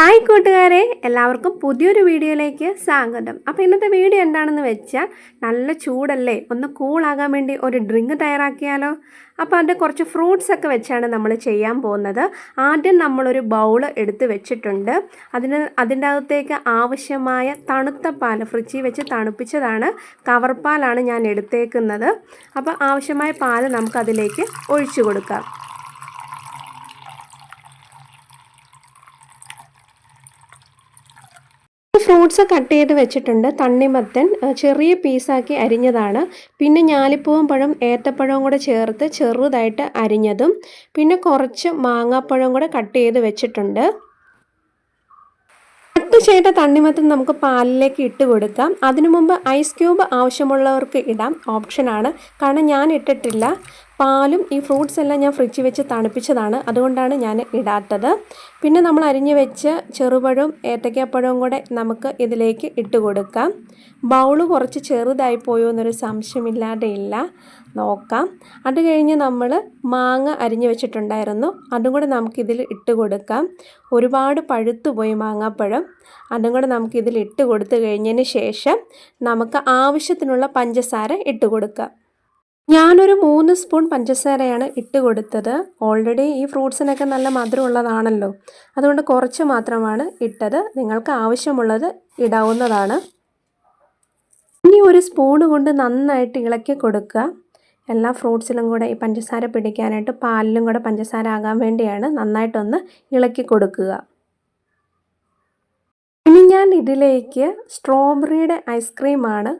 Hi കൂട്ടുകാരെ എല്ലാവർക്കും പുതിയൊരു വീഡിയോയിലേക്ക് സ്വാഗതം. അപ്പോൾ ഇന്നത്തെ വീഡിയോ എന്താണെന്ന് വെച്ചാൽ നല്ല ചൂടല്ലേ? ഒന്ന് കൂളാകാൻ വേണ്ടി ഒരു ഡ്രിങ്ക് തയ്യാറാക്കിയാലോ? അപ്പോൾ അതിന്റെ കുറച്ച് ഫ്രൂട്ട്സ് ഒക്കെ വെച്ചാണ് നമ്മൾ ചെയ്യാൻ പോകുന്നത്. ആദ്യം നമ്മളൊരു ബൗൾ എടുത്ത് വെച്ചിട്ടുണ്ട്. അതിന് അതിന്റെ അകത്തേക്ക് ആവശ്യമായ തണുത്ത പാൽ ഫ്രിഡ്ജിൽ വെച്ച് തണുപ്പിച്ചതാണ്. കവർ പാലാണ് ഞാൻ എടുത്തേക്കുന്നത്. അപ്പോൾ ആവശ്യമായ പാൽ നമുക്കതിലേക്ക് ഒഴിച്ചു കൊടുക്കാം. ഫ്രൂട്ട്സ് കട്ട് ചെയ്ത് വെച്ചിട്ടുണ്ട്. തണ്ണിമത്തൻ ചെറിയ പീസാക്കി അരിഞ്ഞതാണ്. പിന്നെ ഞാലിപ്പൂവും പഴം ഏത്തപ്പഴവും കൂടെ ചേർത്ത് ചെറുതായിട്ട് അരിഞ്ഞതും പിന്നെ കുറച്ച് മാങ്ങാപ്പഴം കൂടെ കട്ട് ചെയ്ത് വെച്ചിട്ടുണ്ട്. കട്ട് ചെയ്ത തണ്ണിമത്തൻ നമുക്ക് പാലിലേക്ക് ഇട്ട് കൊടുക്കാം. അതിനു മുമ്പ് ഐസ് ക്യൂബ് ആവശ്യമുള്ളവർക്ക് ഇടാം. ഓപ്ഷനാണ്. കാരണം ഞാൻ ഇട്ടിട്ടില്ല. പാലും ഈ ഫ്രൂട്ട്സ് എല്ലാം ഞാൻ ഫ്രിഡ്ജിൽ വെച്ച് തണുപ്പിച്ചതാണ്. അതുകൊണ്ടാണ് ഞാൻ ഇടാത്തത്. പിന്നെ നമ്മൾ അരിഞ്ഞു വെച്ച് ചെറുപഴവും ഏത്തക്കാപ്പഴവും കൂടെ നമുക്ക് ഇതിലേക്ക് ഇട്ട് കൊടുക്കാം. ബൗൾ കുറച്ച് ചെറുതായി പോയോ എന്നൊരു സംശയമില്ലാതെ ഇല്ല. നോക്കാം. അത് കഴിഞ്ഞ് നമ്മൾ മാങ്ങ അരിഞ്ഞു വെച്ചിട്ടുണ്ടായിരുന്നു. അതും കൂടെ നമുക്കിതിൽ ഇട്ട് കൊടുക്കാം. ഒരുപാട് പഴുത്തുപോയി മാങ്ങാപ്പഴം. അതും കൂടെ നമുക്കിതിൽ ഇട്ട് കൊടുത്തു കഴിഞ്ഞതിന് ശേഷം നമുക്ക് ആവശ്യത്തിനുള്ള പഞ്ചസാര ഇട്ട് കൊടുക്കാം. ഞാനൊരു മൂന്ന് സ്പൂൺ പഞ്ചസാരയാണ് ഇട്ട് കൊടുത്തത്. ഓൾറെഡി ഈ ഫ്രൂട്ട്സിനൊക്കെ നല്ല മധുരമുള്ളതാണല്ലോ. അതുകൊണ്ട് കുറച്ച് മാത്രമാണ് ഇട്ടത്. നിങ്ങൾക്ക് ആവശ്യമുള്ളത് ഇടാവുന്നതാണ്. ഇനി ഒരു സ്പൂൺ കൊണ്ട് നന്നായിട്ട് ഇളക്കി കൊടുക്കുക. എല്ലാ ഫ്രൂട്ട്സിലും കൂടെ ഈ പഞ്ചസാര പിടിക്കാനായിട്ട് പാലിലും കൂടെ പഞ്ചസാര ആകാൻ വേണ്ടിയാണ് നന്നായിട്ടൊന്ന് ഇളക്കി കൊടുക്കുക. ഇനി ഞാൻ ഇതിലേക്ക് സ്ട്രോബെറിയുടെ ഐസ്ക്രീമാണ്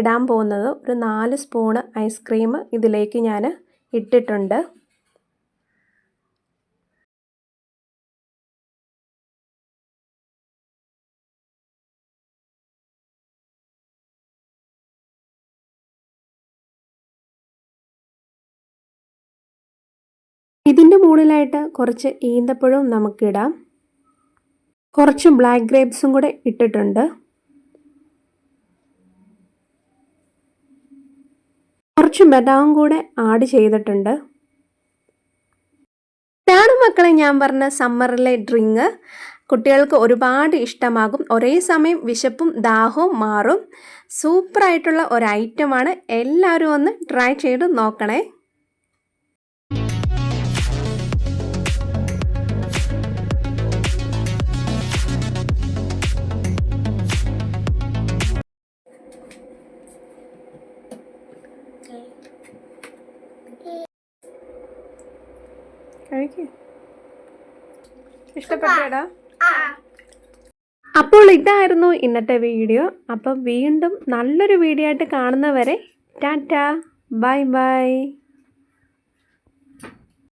ഇടാൻ പോകുന്നത് ഒരു നാല് സ്പൂണ് ഐസ്ക്രീം ഇതിലേക്ക് ഞാൻ ഇട്ടിട്ടുണ്ട്. ഇതിന്റെ മുകളിലായിട്ട് കുറച്ച് ഈന്തപ്പഴവും നമുക്കിടാം. കുറച്ച് ബ്ലാക്ക് ഗ്രേപ്സും കൂടെ ഇട്ടിട്ടുണ്ട്. കുറച്ച് ബദാം കൂടെ ആഡ് ചെയ്തിട്ടുണ്ട്. ഇതാണ് മക്കളെ ഞാൻ പറഞ്ഞ സമ്മറിലെ ഡ്രിങ്ക് കുട്ടികൾക്ക് ഒരുപാട് ഇഷ്ടമാകും. ഒരേ സമയം വിശപ്പും ദാഹവും മാറും. സൂപ്പറായിട്ടുള്ള ഒരു ഐറ്റമാണ്. എല്ലാവരും ഒന്ന് ട്രൈ ചെയ്ത് നോക്കണേ. കഴിക്കേ. ഇഷ്ടപ്പെട്ടേടാ അപ്പോൾ ഇതായിരുന്നു ഇന്നത്തെ വീഡിയോ. അപ്പം വീണ്ടും നല്ലൊരു വീഡിയോ ആയിട്ട് കാണുന്നവരെ ടാറ്റ. Bye bye.